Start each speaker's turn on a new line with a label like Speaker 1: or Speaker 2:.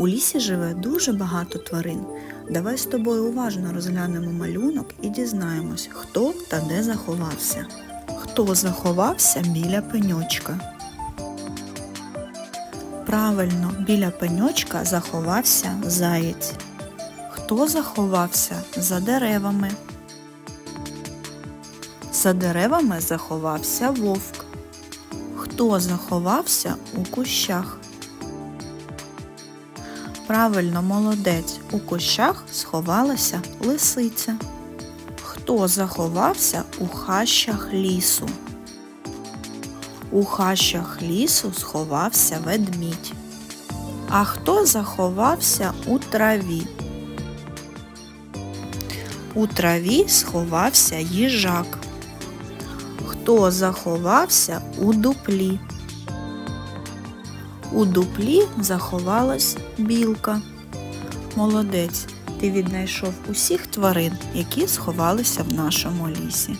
Speaker 1: У лісі живе дуже багато тварин. Давай з тобою уважно розглянемо малюнок і дізнаємось, хто та де заховався. Хто заховався біля пеньочка? Правильно, біля пеньочка заховався заєць. Хто заховався за деревами? За деревами заховався вовк. Хто заховався у кущах? Правильно, молодець. У кущах сховалася лисиця. Хто заховався у хащах лісу? У хащах лісу сховався ведмідь. А хто заховався у траві? У траві сховався їжак. Хто заховався у дуплі? У дуплі заховалась білка. Молодець, ти віднайшов усіх тварин, які сховалися в нашому лісі.